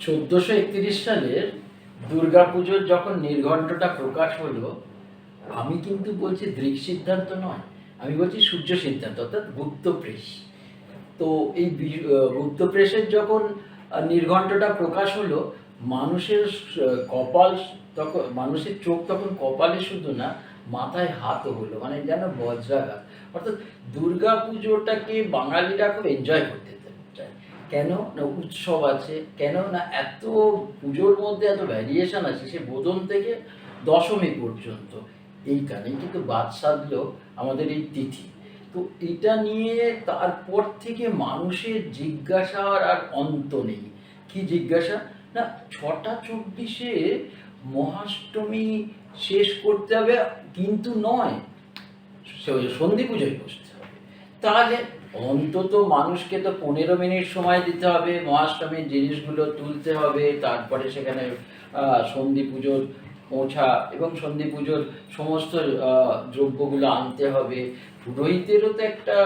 চোদ্দোশো একত্রিশ সালের দুর্গাপুজোর যখন নির্ঘণ্টটা প্রকাশ হলো আমি কিন্তু বলছি দৃক সিদ্ধান্ত নয় আমি বলছি সূর্য সিদ্ধান্ত অর্থাৎ গুপ্ত প্রেস তো এই বি- আহ, গুপ্ত প্রেসের যখন নির্ঘণ্টটা প্রকাশ হলো মানুষের কপাল তখন মানুষের চোখ তখন কপালে শুধু না মাথায় হাতও হলো মানে যেন বজ্রাঘাত। অর্থাৎ দুর্গা পুজোটাকে বাঙালিরা খুব এনজয় করতে কেন না উৎসব আছে? কেন না এত পুজোর মধ্যে এত ভ্যারিয়েশন আছে? সে বোধন থেকে দশমী পর্যন্ত। এই কারণেই কিন্তু বাদ সাধলো আমাদের এই তিথি। তো এটা নিয়ে তারপর থেকে মানুষের জিজ্ঞাসার আর অন্ত নেই। কি জিজ্ঞাসা? না, ছটা চব্বিশে মহাষ্টমী শেষ করতে হবে কিন্তু নয় সন্ধি পুজোয় বসতে হবে। তাহলে অন্তত মানুষকে তো পনেরো মিনিট সময় দিতে হবে, মহাষ্টমীর জিনিসগুলো তুলতে হবে, তারপরে সেখানে সন্ধি পুজোর পৌঁছা এবং সন্ধি পুজোর সমস্ত দ্রব্যগুলো আনতে হবে। পুরোহিতেরও তো একটা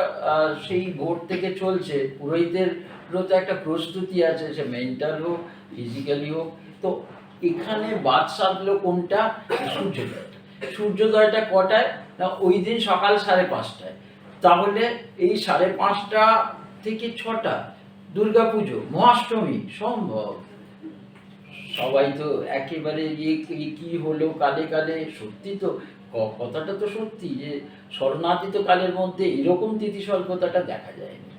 সেই ভোর থেকে চলছে, পুরোহিতেরও তো একটা প্রস্তুতি আছে, সে মেন্টাল হোক ফিজিক্যালি হোক। তো এখানে বাদ সাধলো কোনটা? সূর্যোদয়টা সূর্যোদয়টা কটায়? না, ওই দিন সকাল সাড়ে পাঁচটায়। তাহলে এই সাড়ে পাঁচটা থেকে ছটা দুর্গা পুজো মহাষ্টমী, সম্ভব। সবাই তো একেবারে ইয়ে কি- হলো, কালে কালে, সত্যি তো কথাটা তো সত্যি যে শরণাতীত কালের মধ্যে এরকম তিথি স্বল্পতাটা দেখা যায়নি।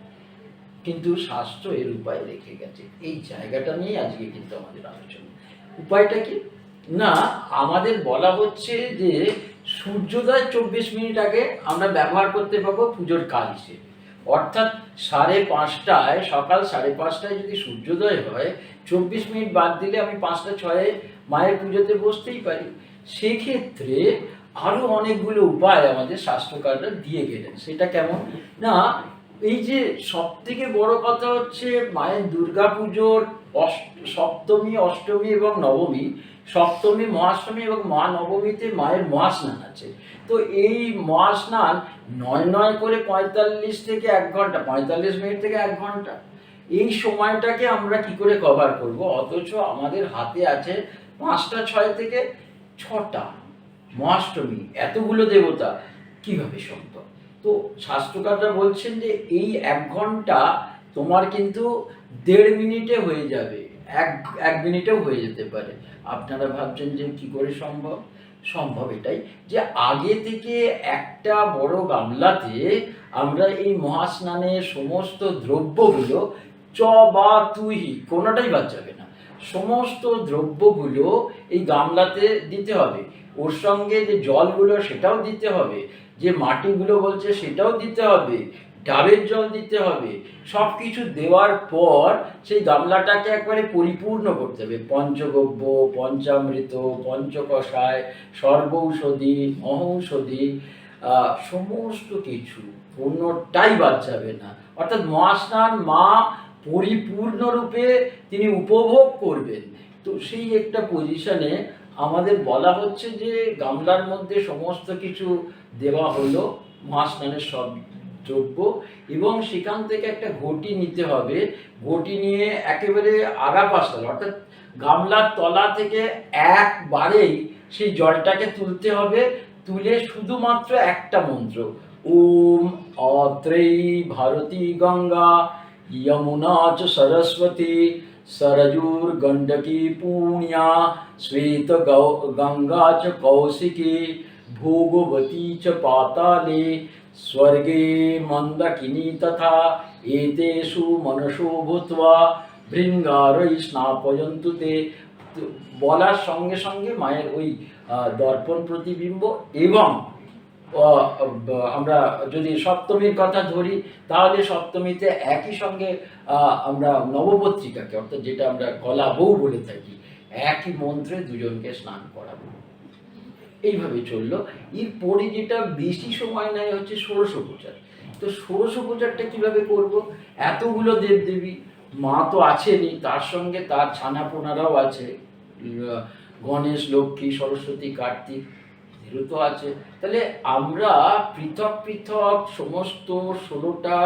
কিন্তু শাস্ত্র এর উপায় রেখে গেছে। এই জায়গাটা নিয়ে আজকে কিন্তু আমাদের আলোচনা। উপায়টা কি? না, আমাদের বলা হচ্ছে যে সূর্যোদয় চব্বিশ মিনিট আগে আমরা ব্যবহার করতে পারব পুজোর কাল হিসেবে। অর্থাৎ সাড়ে পাঁচটায়, সকাল সাড়ে পাঁচটায় যদি সূর্যোদয় হয়, চব্বিশ মিনিট বাদ দিলে আমি পাঁচটা ছয়ে মায়ের পুজোতে বসতেই পারি। সেক্ষেত্রে আরও অনেকগুলো উপায় আমাদের স্বাস্থ্যকাররা দিয়ে গেলেন। সেটা কেমন? না, এই যে সব থেকে বড় কথা হচ্ছে মায়ের দুর্গা পুজোর অষ্ট, সপ্তমী, অষ্টমী এবং নবমী সপ্তমী, মহাষ্টমী এবং মা নবমীতে মায়ের মহাস্নান আছে। তো এই মহাস্নান নয় নয় করে পঁয়তাল্লিশ থেকে এক ঘণ্টা, পঁয়তাল্লিশ মিনিট থেকে এক ঘণ্টা। এই সময়টাকে আমরা কি করে কভার করব? অথচ আমাদের হাতে আছে পাঁচটা ছয় থেকে ছটা মহাষ্টমী, এতগুলো দেবতা। কীভাবে সম্ভব? তো শাস্ত্রকাররা বলছেন যে এই এক ঘণ্টা তোমার কিন্তু দেড় মিনিটে হয়ে যাবে, এক এক মিনিটেও হয়ে যেতে পারে। আপনারা ভাবছেন যে কি করে সম্ভব? সম্ভব এটাই যে আগে থেকে একটা বড় গামলাতে আমরা এই মহাস্নানের সমস্ত দ্রব্যগুলো চ বা তুই কোনোটাই বাদ যাবে না। সমস্ত দ্রব্যগুলো এই গামলাতে দিতে হবে। ওর সঙ্গে যে জলগুলো সেটাও দিতে হবে, যে মাটিগুলো বলছে সেটাও দিতে হবে ডাবের জল দিতে হবে। সব কিছু দেওয়ার পর সেই গামলাটাকে একবারে পরিপূর্ণ করতে হবে। পঞ্চগব্য, পঞ্চামৃত পঞ্চকষায় সর্বৌষধি, মহৌষধি সমস্ত কিছু কোনোটাই বাদ যাবে না। অর্থাৎ মহাস্নান মা পরিপূর্ণরূপে তিনি উপভোগ করবেন। তো সেই একটা পজিশনে আমাদের বলা হচ্ছে যে গামলার মধ্যে সমস্ত কিছু দেওয়া হলো, মহাস্নানের সব দ্রব্য এবং সেখান থেকে একটা ঘটি নিতে হবে। ঘটি নিয়ে একেবারে আগা পাশতলা অর্থাৎ গামলার তলা থেকে একবারেই সেই জলটাকে তুলতে হবে। তুলে শুধুমাত্র একটা মন্ত্র, ওম অত্রেই ভারতী গঙ্গা, যমুনা চ সরস্বতী, সরজুর গণ্ডকী পূর্ণিয়া, শ্বেত গঙ্গা চ কৌশিকী, ভোগবতী চ পাতালে স্বর্গে মন্দাকিনী তথা এতেষু মনসো ভূত্বা, ভৃঙ্গারই স্নাপয়ন্তু বলার সঙ্গে সঙ্গে মায়ের ওই দর্পণ প্রতিবিম্ব এবং আমরা যদি সপ্তমীর কথা ধরি, তাহলে সপ্তমীতে একই সঙ্গে আমরা নবপত্রিকাকে, অর্থাৎ যেটা আমরা গলা বউ বলে থাকি, একই মন্ত্রে দুজনকে স্নান করাবো। এইভাবে চলল। এরপরে যেটা বেশি সময় নেয় হচ্ছে ষোড়শ পূজার তো ষোড়শ পূজারটা কীভাবে করব? এতগুলো দেবদেবী, মা তো আছেনই, তার সঙ্গে তার ছানাপোনারাও আছে। গণেশ, লক্ষ্মী, সরস্বতী, কার্তিক, এদেরও তো আছে। তাহলে আমরা পৃথক পৃথক সমস্ত ষোলোটা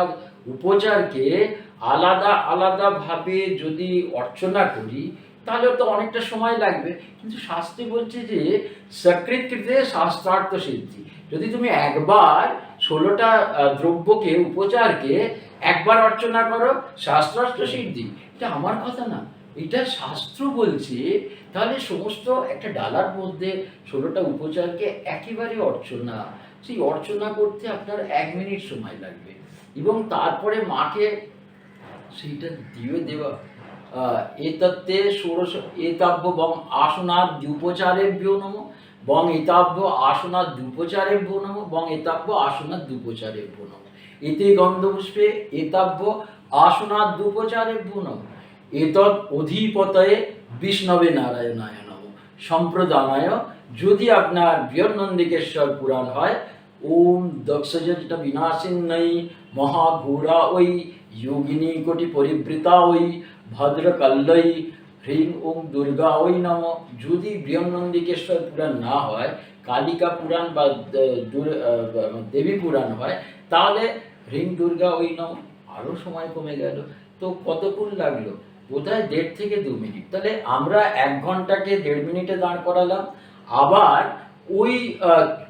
উপচারকে আলাদা আলাদাভাবে যদি অর্চনা করি তাহলে তো অনেকটা সময় লাগবে। কিন্তু শাস্ত্রে বলছে যে সকৃতকৃতে শাস্ত্রার্থ সিদ্ধি যদি তুমি একবার ষোলোটা দ্রব্যকে, উপচারকে একবার অর্চনা করো শাস্ত্রার্থ সিদ্ধি এটা আমার কথা না। এটা শাস্ত্র বলছে, তাহলে সমস্ত একটা ডালার মধ্যে ষোলোটা উপচারকে একেবারে অর্চনা। সেই অর্চনা করতে আপনার এক মিনিট সময় লাগবে। এবং তারপরে মাকে সেইটা দিয়ে দেওয়া। আহ, এতত্তে ষোড়শ এতাব্য বং আসনার দ্যুপচারেভ্যো নম বং এতাব্য আসনার দ্যুপচারেভ্যো নম বং এতাব্য আসনার দ্যুপচারেভ্যো নম। এতে গন্ধপুষ্পে এতাব্য আসনার দ্যুপচারেভ্যো নম। এতদ অধিপতয়ে বিষ্ণবে নারায়ণায় নম। সম্প্রদানায় যদি আপনার বৃহন্নন্দিকেশ্বর পুরাণ হয় ওম দক্ষযজ্ঞ বিনাশিন্নই মহাঘোরা ওই যোগিনী কোটি পরিবৃতা ওই ভদ্রকল্লই হ্রিং ওম দুর্গা ওই নম। যদি বৃহন্নন্দিকেশ্বর পুরাণ না হয়, কালিকা পুরাণ বা- দেবী পুরাণ হয়, তাহলে হ্রিং দুর্গা ওই নম। আরও সময় কমে গেল। তো কতক্ষণ লাগল? বোধহয় দেড় থেকে দু মিনিট। তাহলে আমরা এক ঘন্টাকে দেড় মিনিটে দাঁড় করালাম। আবার ওই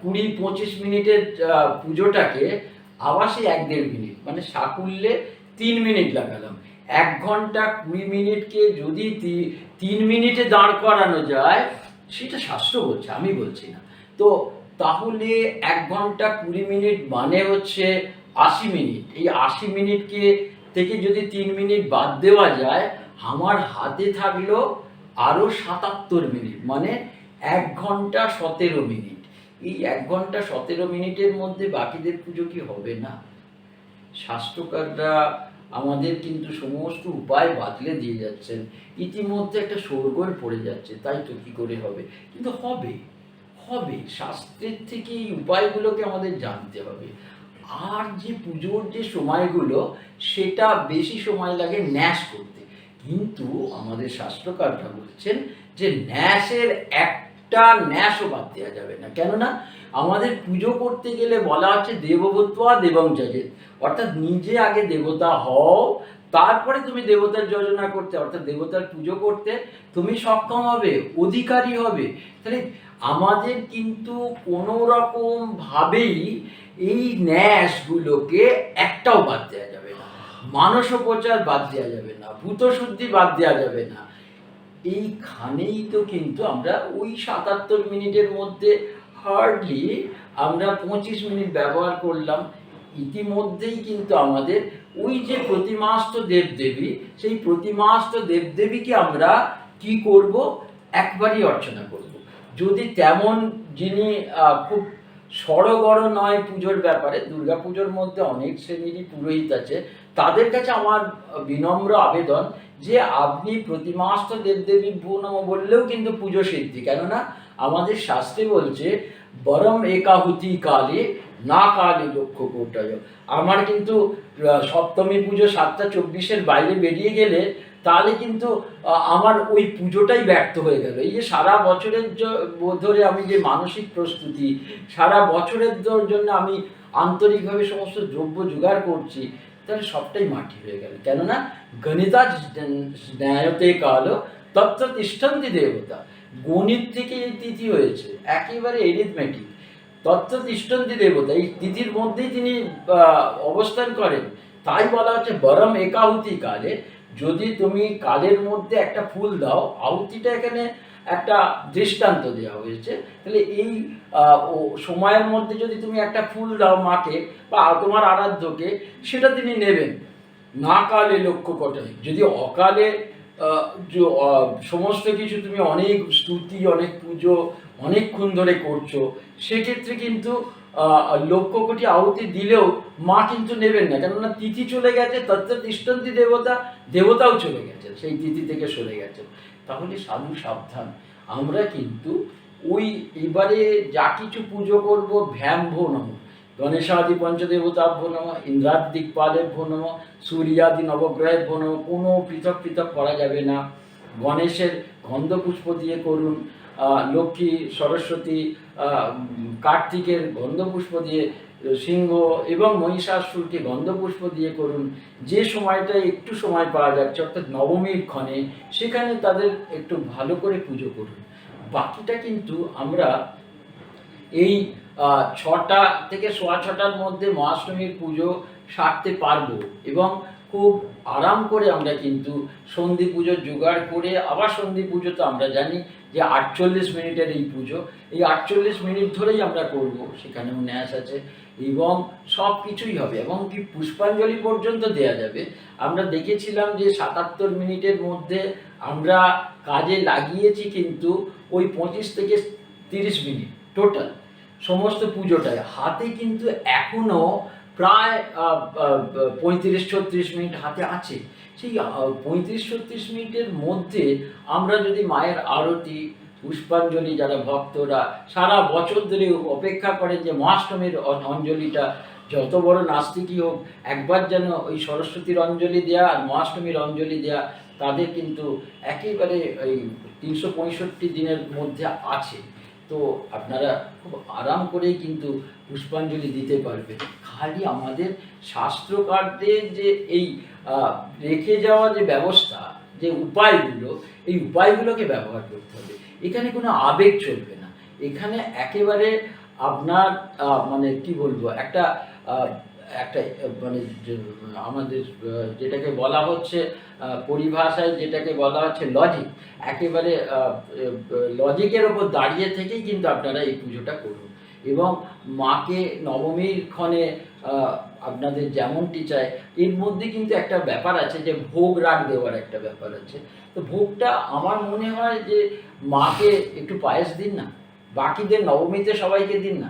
কুড়ি পঁচিশ মিনিটের পুজোটাকে আবার সেই এক দেড় মিনিট মানে সাকুল্যে তিন মিনিট লাগালাম। এক ঘণ্টা কুড়ি মিনিটকে যদি তিন মিনিটে দাঁড় করানো যায়, সেটা শাস্ত্র বলছে, আমি বলছি না। তো তাহলে এক ঘণ্টা কুড়ি মিনিট মানে হচ্ছে আশি মিনিট। এই আশি মিনিটকে থেকে যদি তিন মিনিট বাদ দেওয়া যায়, আমার হাতে থাকল আরও সাতাত্তর মিনিট মানে এক ঘণ্টা সতেরো মিনিট। এই এক ঘণ্টা সতেরো মিনিটের মধ্যে বাকিদের পুজো কি হবে না? স্বাস্থ্যকাররা আমাদের কিন্তু সমস্ত উপায় বাতলে দিয়ে যাচ্ছেন। ইতিমধ্যে একটা শোরগোল পড়ে যাচ্ছে, তাই তো কি করে হবে? কিন্তু হবে হবে। শাস্ত্রের থেকে এই উপায়গুলোকে আমাদের জানতে হবে। আর যে পুজোর যে সময়গুলো, সেটা বেশি সময় লাগে ন্যাস করতে। কিন্তু আমাদের শাস্ত্রকাররা বলছেন যে ন্যাসের একটা ন্যাসও বাদ দেওয়া যাবে না। কেননা আমাদের পুজো করতে গেলে বলা হচ্ছে দেবভূত্বা দেবং যজেত অর্থাৎ নিজে আগে দেবতা হও, তারপরে তুমি দেবতার যোজনা করতে, অর্থাৎ দেবতার পুজো করতে তুমি সক্ষম হবে, অধিকারী হবে। তাহলে আমাদের কিন্তু কোনো রকম ভাবেই এই ন্যাসগুলোকে একটাও বাদ দেওয়া যাবে না। মানসোপচার বাদ দেওয়া যাবে না, ভূতশুদ্ধি বাদ দেওয়া যাবে না। এইখানেই তো কিন্তু আমরা ওই সাতাত্তর মিনিটের মধ্যে হার্ডলি আমরা পঁচিশ মিনিট ব্যবহার করলাম। ইতিমধ্যেই কিন্তু আমাদের ওই যে প্রতিমাস্ত দেবদেবী, সেই প্রতিমাস্ত দেবদেবীকে আমরা কি করব? একবারই অর্চনা করব। যদি তেমন যিনি খুব সড়গড় নয় পুজোর ব্যাপারে দুর্গা পুজোর মধ্যে অনেক শ্রেণীরই পুরোহিত আছে, তাদের কাছে আমার বিনম্র আবেদন যে আপনি প্রতিমাস্ত দেবদেবী ভূ নম বললেও কিন্তু পুজো সিদ্ধি, কেননা আমাদের শাস্ত্রে বলছে বরম একাহুতি কালে, না কালে লক্ষ্য কোটায়। আমার কিন্তু সপ্তমী পুজো সাতটা চব্বিশের বাইরে বেরিয়ে গেলে, তাহলে কিন্তু আমার ওই পুজোটাই ব্যর্থ হয়ে গেল। এই যে সারা বছরের ধরে আমি যে মানসিক প্রস্তুতি, সারা বছরের জন্য আমি আন্তরিকভাবে সমস্ত দ্রব্য জোগাড় করছি তাহলে সবটাই মাটি হয়ে গেল। কেননা গণিতা ন্যায়তে কালো, তত্ত্ব তিষ্ঠন্তি দেবতা। গণিত থেকে এই তিথি হয়েছে, একেবারে এরিথমেটিক তত্ত্ব তিষ্ঠন্তি দেবতা, এই তিথির মধ্যেই তিনি অবস্থান করেন। তাই বলা হচ্ছে বরম একাহুতি কালে। যদি তুমি কালের মধ্যে একটা ফুল দাও, আহুতিটা এখানে একটা দৃষ্টান্ত দেওয়া হয়েছে। তাহলে এই সময়ের মধ্যে যদি তুমি একটা ফুল দাও মাকে বা তোমার আরাধ্যকে, সেটা তিনি নেবেন। না কালে লক্ষ্য কটায় যদি অকালে সমস্ত কিছু তুমি অনেক স্তুতি, অনেক পুজো অনেকক্ষণ ধরে করছ, সেক্ষেত্রে কিন্তু লক্ষ কোটি আহুতি দিলেও মা কিন্তু নেবেন না। কেননা তিথি চলে গেছে, তত্ত্ব তিষ্ঠন্তি দেবতা, দেবতাও চলে গেছে। সেই তিথি থেকে সরে গেছে। তাহলে সাধু সাবধান। আমরা কিন্তু ওই এবারে যা কিছু পুজো করব ভ্যাম্ভ নম গণেশাদি পঞ্চদেবতাভ্য নম ইন্দ্রাদি দিকপালেভ্য নম সূর্যাদি নবগ্রহেভ্য নম কোনো পৃথক পৃথক করা যাবে না। গণেশের গন্ধপুষ্প দিয়ে করুন। লক্ষ্মী, সরস্বতী কার্তিকের গন্ধপুষ্প দিয়ে সিংহ এবং মহিষাসুরকে গন্ধপুষ্প দিয়ে করুন। যে সময়টা একটু সময় পাওয়া যাচ্ছে, অর্থাৎ নবমীর ক্ষণে, সেখানে তাদের একটু ভালো করে পুজো করুন। বাকিটা কিন্তু আমরা এই ছটা থেকে সোয়া ছটার মধ্যে মহাষ্টমীর পুজো সারতে পারব এবং খুব আরাম করে আমরা কিন্তু সন্ধি পুজোর জোগাড় করে, আবার সন্ধি পুজো তো আমরা জানি যে আটচল্লিশ মিনিটের এই পুজো, এই আটচল্লিশ মিনিট ধরেই আমরা করব। সেখানেও ন্যাস আছে এবং সব কিছুই হবে। এবং কি পুষ্পাঞ্জলি পর্যন্ত দেয়া যাবে। আমরা দেখেছিলাম যে সাতাত্তর মিনিটের মধ্যে আমরা কাজে লাগিয়েছি কিন্তু ওই পঁচিশ থেকে তিরিশ মিনিট টোটাল সমস্ত পুজোটায়। হাতে কিন্তু এখনও প্রায় পঁয়ত্রিশ ছত্রিশ মিনিট হাতে আছে। সেই পঁয়ত্রিশ ছত্রিশ মিনিটের মধ্যে আমরা যদি মায়ের আরতি, পুষ্পাঞ্জলি, যারা ভক্তরা সারা বছর ধরে অপেক্ষা করেন যে মহাষ্টমীর অঞ্জলিটা, যত বড় নাস্তিকই হোক, একবার যেন ওই সরস্বতীর অঞ্জলি দেয়া আর মহাষ্টমীর অঞ্জলি দেয়া, তাদের কিন্তু একেবারে ওই তিনশো পঁয়ষট্টি দিনের মধ্যে আছে। তো আপনারা খুব আরাম করেই কিন্তু পুষ্পাঞ্জলি দিতে পারবে খালি আমাদের শাস্ত্রকারদের যে এই রেখে যাওয়া যে ব্যবস্থা, যে উপায়গুলো, এই উপায়গুলোকে ব্যবহার করতে হবে। এখানে কোনো আবেগ চলবে না। এখানে একেবারে আপনার মানে কি বলব, একটা একটা মানে আমাদের যেটাকে বলা হচ্ছে পরিভাষায় যেটাকে বলা হচ্ছে লজিক একেবারে লজিকের ওপর দাঁড়িয়ে থেকেই কিন্তু আপনারা এই পুজোটা করুন। এবং মাকে নবমীর ক্ষণে আপনাদের যেমনটি চায়, এর মধ্যে কিন্তু একটা ব্যাপার আছে যে ভোগ রাগ দেওয়ার একটা ব্যাপার আছে। তো ভোগটা আমার মনে হয় যে মাকে একটু পায়েস দিন না, বাকিদের নবমীতে সবাইকে দিন না।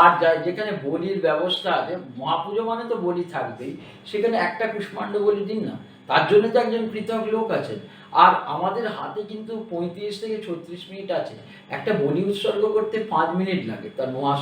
আর যেখানে বলির ব্যবস্থা আছে, মহাপুজো মানে তো বলি থাকবেই, সেখানে একটা কুষ্মাণ্ড বলি দিন না। তার জন্য তো একজন পৃথক লোক আছেন। আর আমাদের হাতে কিন্তু পঁয়ত্রিশ থেকে ছত্রিশ মিনিট আছে। একটা বলি উৎসর্গ করতে পাঁচ মিনিট লাগে, তার মহা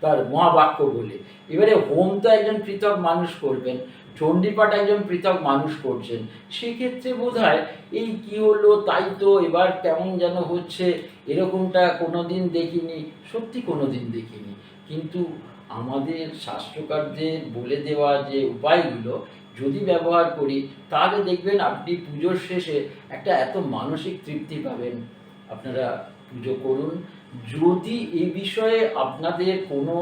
তার মহাবাক্য বলে। এবারে হোম তো একজন পৃথক মানুষ করবেন, চণ্ডীপাঠ একজন পৃথক মানুষ করছেন। সেক্ষেত্রে বোধ হয় এই কি হলো, তাই তো এবার কেমন যেন হচ্ছে, এরকমটা কোনো দিন দেখিনি, সত্যি কোনো দিন দেখিনি। কিন্তু আমাদের শাস্ত্রকারদের বলে দেওয়া যে উপায়গুলো যদি ব্যবহার করি, তাহলে দেখবেন আপনি পুজোর শেষে একটা এত মানসিক তৃপ্তি পাবেন। আপনারা পুজো করুন। যদি এই বিষয়ে আপনাদের কোনো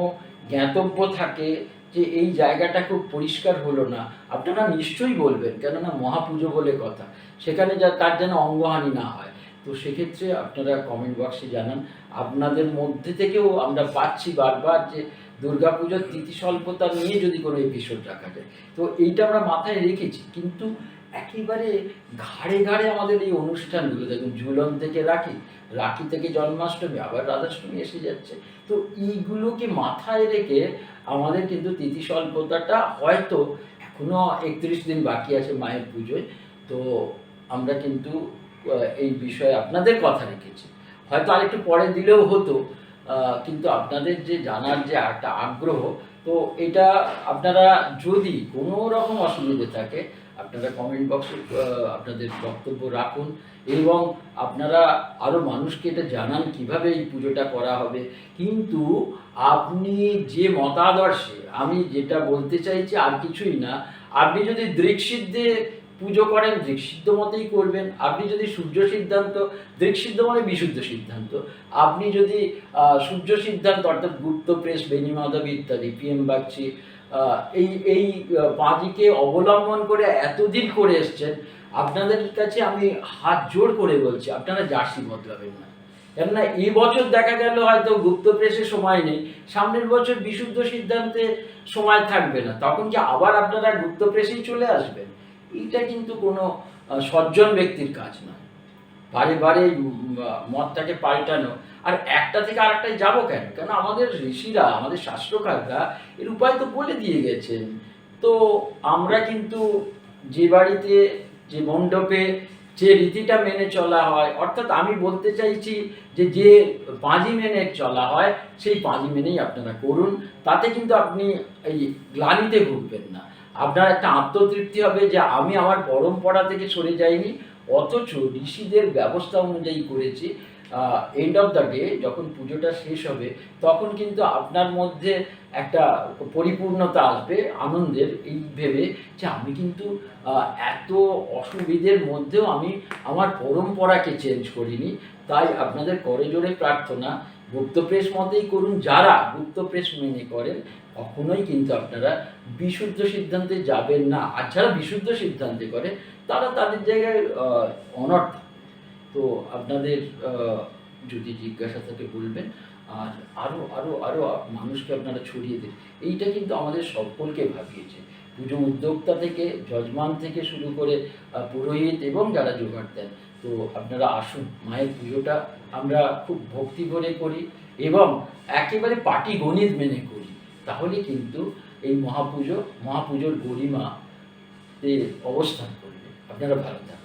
জ্ঞাতব্য থাকে যে এই জায়গাটা খুব পরিষ্কার হলো না, আপনারা নিশ্চয়ই বলবেন, কেননা মহাপুজো বলে কথা। সেখানে যা, তার যেন অঙ্গহানি না হয়। তো সেক্ষেত্রে আপনারা কমেন্ট বক্সে জানান। আপনাদের মধ্যে থেকেও আমরা পাচ্ছি বারবার যে দুর্গাপুজোর তিথি স্বল্পতা নিয়ে যদি কোনো এপিসোড রাখা যায়। তো এইটা আমরা মাথায় রেখেছি। কিন্তু একেবারে ঘাড়ে ঘাড়ে আমাদের এই অনুষ্ঠানগুলো, দেখুন, ঝুলন থেকে রাখি রাখি থেকে জন্মাষ্টমী, আবার রাধাষ্টমী এসে যাচ্ছে। তো এইগুলোকে মাথায় রেখে আমাদের কিন্তু তিথি স্বল্পতাটা হয়তো এখনও একত্রিশ দিন বাকি আছে মায়ের পুজোয়। তো আমরা কিন্তু এই বিষয়ে আপনাদের কথা রেখেছি। হয়তো আরেকটু পরে দিলেও হতো কিন্তু আপনাদের যে জানার যে একটা আগ্রহ, তো এটা আপনারা যদি কোনো রকম অসুবিধে থাকে, আপনারা কমেন্ট বক্সে আপনাদের বক্তব্য রাখুন এবং আপনারা আরও মানুষকে এটা জানান কীভাবে এই পুজোটা করা হবে। কিন্তু আপনি যে মতাদর্শে, আমি যেটা বলতে চাইছি আর কিছুই না, আপনি যদি দৃকসিদ্ধে পুজো করেন দৃকসিদ্ধ মতেই করবেন। আপনি যদি সূর্য সিদ্ধান্ত দৃকসিদ্ধ মানে বিশুদ্ধ সিদ্ধান্ত। আপনি যদি সূর্য সিদ্ধান্ত অর্থাৎ গুপ্ত প্রেস বেনিমাধব ইত্যাদি পিএম বাগচি আহ, এই এই পাঁজিকে অবলম্বন করে এতদিন করে এসছেন আপনাদের কাছে আমি হাত জোর করে বলছি আপনারা জার্সি বদলাবেন না। কেননা এই বছর দেখা গেল হয়তো গুপ্ত প্রেসে সময় নেই সামনের বছর বিশুদ্ধ সিদ্ধান্তে সময় থাকবে না তখন কি আবার আপনারা গুপ্ত প্রেসেই চলে আসবেন? এইটা কিন্তু কোনো সজ্জন ব্যক্তির কাজ নয়। বারে বারে মতটাকে পাল্টানো। আর একটা থেকে আরেকটায় যাব কেন? কেন আমাদের ঋষিরা, আমাদের শাস্ত্রকাররা এর উপায় তো বলে দিয়ে গেছেন। তো আমরা কিন্তু যে বাড়িতে, যে মণ্ডপে যে রীতিটা মেনে চলা হয়, অর্থাৎ আমি বলতে চাইছি যে যে পাঁজি মেনে চলা হয়, সেই পাঁজি মেনেই আপনারা করুন। তাতে কিন্তু আপনি এই গ্লানিতে ভুগবেন না। আপনার একটা আত্মতৃপ্তি হবে যে আমি আমার পরম্পরা থেকে সরে যাইনি, অথচ ঋষিদের ব্যবস্থা অনুযায়ী করেছি। এন্ড অফ দ্য ডে যখন পুজোটা শেষ হবে, তখন কিন্তু আপনার মধ্যে একটা পরিপূর্ণতা আসবে, আনন্দের এই ভেবে যে আমি কিন্তু এত অসুবিধের মধ্যেও আমি আমার পরম্পরাকে চেঞ্জ করিনি। তাই আপনাদের করে জোরে প্রার্থনা গুপ্ত প্রেস মতেই করুন, যারা গুপ্ত প্রেস মেনে করেন কখনোই কিন্তু আপনারা বিশুদ্ধ সিদ্ধান্তে যাবেন না। আর যারা বিশুদ্ধ সিদ্ধান্তে করে, তারা তাদের জায়গায় অনর্থ। তো আপনাদের যদি জিজ্ঞাসা থাকে বলবেন, আর আরও আরও আরও মানুষকে আপনারা ছড়িয়ে দিন। এইটা কিন্তু আমাদের সকলকে ভাবিয়েছে। পুজো উদ্যোক্তা থেকে, যজমান থেকে শুরু করে পুরোহিত এবং যারা জোগাড় দেন, তো আপনারা আসুন। মায়ের পুজোটা আমরা খুব ভক্তি করে করি এবং একেবারে পাটি গণিত মেনে করি। তাহলে কিন্তু এই মহাপুজো মহাপুজোর গরিমা অবস্থান করবে। আপনারা ভালো থাকুন।